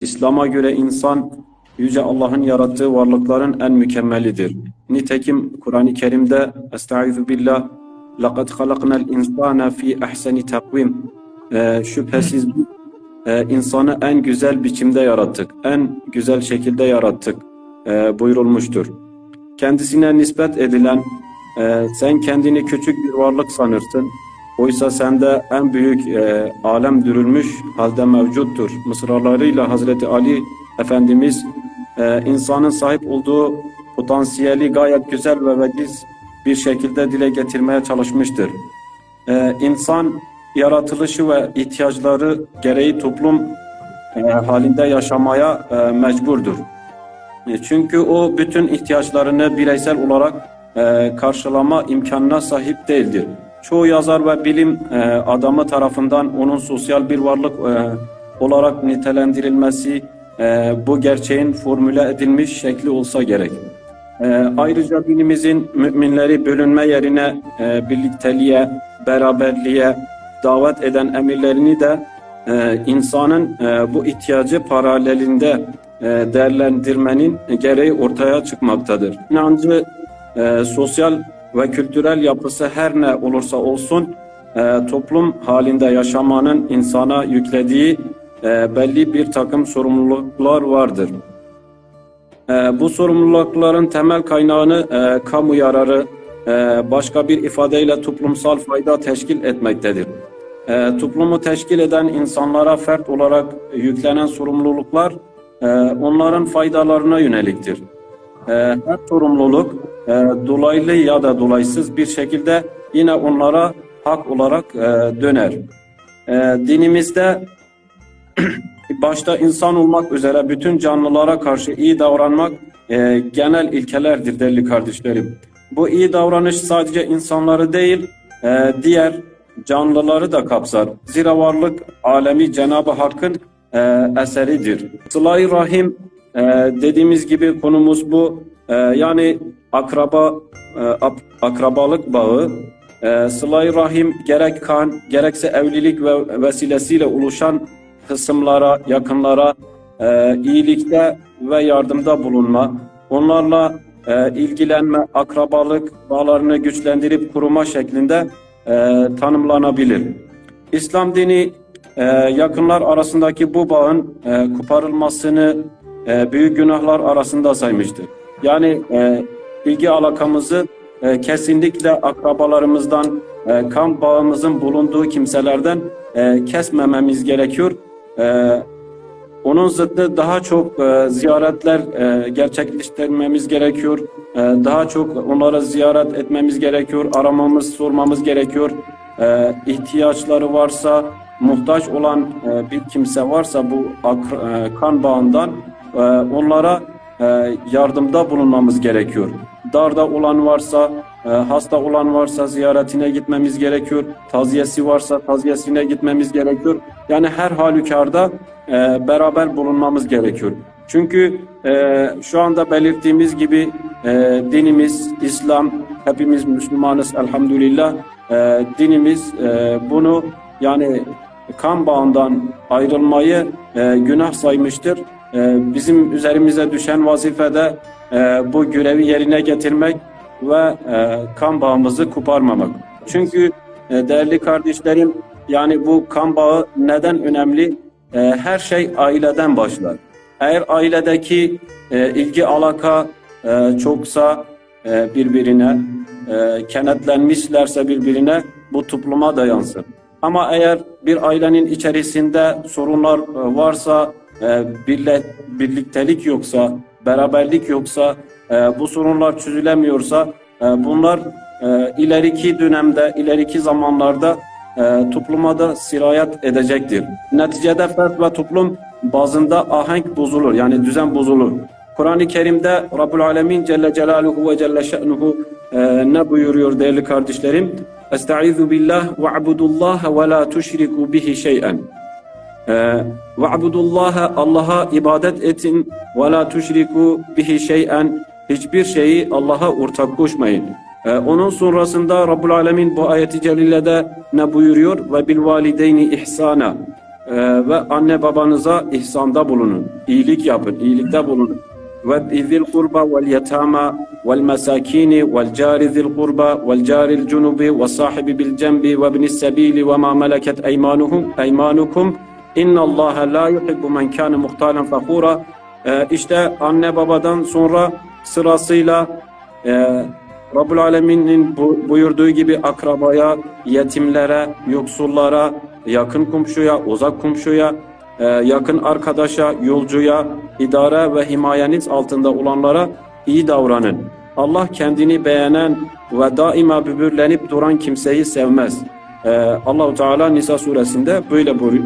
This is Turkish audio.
İslam'a göre insan Yüce Allah'ın yarattığı varlıkların en mükemmelidir. Nitekim Kur'an-ı Kerim'de Estaizu billah لَقَدْ خَلَقْنَا الْاِنْسَانَ ف۪ي اَحْسَنِ takvim Ee, Şüphesiz biz e, insanı en güzel biçimde yarattık, en güzel şekilde yarattık e, buyurulmuştur. Kendisine nispet edilen e, sen kendini küçük bir varlık sanırsın, oysa sende en büyük e, alem dürülmüş halde mevcuttur. Mısralarıyla Hazreti Ali Efendimiz e, insanın sahip olduğu potansiyeli gayet güzel ve veciz bir şekilde dile getirmeye çalışmıştır. E, insan yaratılışı ve ihtiyaçları gereği toplum e, halinde yaşamaya e, mecburdur. E, Çünkü o bütün ihtiyaçlarını bireysel olarak e, karşılama imkanına sahip değildir. Çoğu yazar ve bilim e, adamı tarafından onun sosyal bir varlık e, olarak nitelendirilmesi e, bu gerçeğin formüle edilmiş şekli olsa gerek. E, ayrıca dinimizin müminleri bölünme yerine e, birlikteliğe, beraberliğe davet eden emirlerini de e, insanın e, bu ihtiyacı paralelinde e, değerlendirmenin gereği ortaya çıkmaktadır. İnancı, e, sosyal ve kültürel yapısı her ne olursa olsun e, toplum halinde yaşamanın insana yüklediği e, belli bir takım sorumluluklar vardır. E, bu sorumlulukların temel kaynağını e, kamu yararı, e, başka bir ifadeyle toplumsal fayda teşkil etmektedir. E, toplumu teşkil eden insanlara fert olarak yüklenen sorumluluklar e, onların faydalarına yöneliktir. E, her sorumluluk e, dolaylı ya da dolaysız bir şekilde yine onlara hak olarak e, döner. E, dinimizde başta insan olmak üzere bütün canlılara karşı iyi davranmak e, genel ilkelerdir değerli kardeşlerim. Bu iyi davranış sadece insanları değil, e, diğer canlıları da kapsar. Zira varlık alemi Cenab-ı Hakk'ın e, eseridir. Sıla-i Rahim e, dediğimiz gibi konumuz bu. E, yani akraba e, akrabalık bağı. E, Sıla-i Rahim gerek kan gerekse evlilik ve vesilesiyle oluşan kısımlara, yakınlara e, iyilikte ve yardımda bulunma, onlarla ilgilenme, akrabalık bağlarını güçlendirip kuruma şeklinde tanımlanabilir. İslam dini yakınlar arasındaki bu bağın koparılmasını büyük günahlar arasında saymıştır. Yani e, ilgi alakamızı e, kesinlikle akrabalarımızdan, e, kan bağımızın bulunduğu kimselerden e, kesmememiz gerekiyor. E, onun zıttı daha çok e, ziyaretler e, gerçekleştirmemiz gerekiyor. E, daha çok onları ziyaret etmemiz gerekiyor. Aramamız, sormamız gerekiyor. E, ihtiyaçları varsa, muhtaç olan e, bir kimse varsa bu akra- e, kan bağından e, onlara yardımda bulunmamız gerekiyor. Darda olan varsa, e, hasta olan varsa ziyaretine gitmemiz gerekiyor. Taziyesi varsa taziyesine gitmemiz gerekiyor. Yani her halükarda e, beraber bulunmamız gerekiyor. Çünkü e, şu anda belirttiğimiz gibi e, dinimiz, İslam, hepimiz Müslümanız elhamdülillah. E, dinimiz e, bunu yani kan bağından ayrılmayı e, günah saymıştır. E, bizim üzerimize düşen vazifede e, bu görevi yerine getirmek ve e, kan bağımızı koparmamak. Çünkü e, değerli kardeşlerim yani bu kan bağı neden önemli? E, her şey aileden başlar. Eğer ailedeki e, ilgi alaka e, çoksa e, birbirine e, kenetlenmişlerse birbirine bu topluma da yansır. Ama eğer bir ailenin içerisinde sorunlar e, varsa, e, birliktelik yoksa, beraberlik yoksa, e, bu sorunlar çözülemiyorsa bunlar ileriki dönemde, ileriki zamanlarda topluma da sirayet edecektir. Neticede fert ve toplum bazında ahenk bozulur, yani düzen bozulur. Kur'an-ı Kerim'de Rabbul Alemin Celle Celaluhu ve Celle Şe'nuhu ne buyuruyor değerli kardeşlerim? Estaizu billah ve abudullaha ve la tuşriku bihi şey'en. Ve abudullaha Allah'a ibadet etin ve la tuşriku bihi şey'en. Hiçbir şeyi Allah'a ortak koşmayın. Ee, onun sonrasında Rabbul Alemin bu ayeti celilede ne buyuruyor? Ve bil valideyni ihsana. Ee, ve anne babanıza ihsanda bulunun. İyilik yapın, iyilikte bulunun. Zil kurba vel caril cunubi ve sahibi bil cembi ve ibnis sebili ve ma meleket eymanuhum eymanukum inna Allah la yuhibbu men kana muhtalen fakura. Ee, işte anne babadan sonra sırasıyla e, Rabbul Alemin'in bu, buyurduğu gibi akrabaya, yetimlere, yoksullara, yakın komşuya, uzak komşuya, yakın arkadaşa, yolcuya, idare ve himayeniz altında olanlara iyi davranın. Allah kendini beğenen ve daima bübürlenip duran kimseyi sevmez. E, Allahu Teala Nisa suresinde böyle buyuruyor.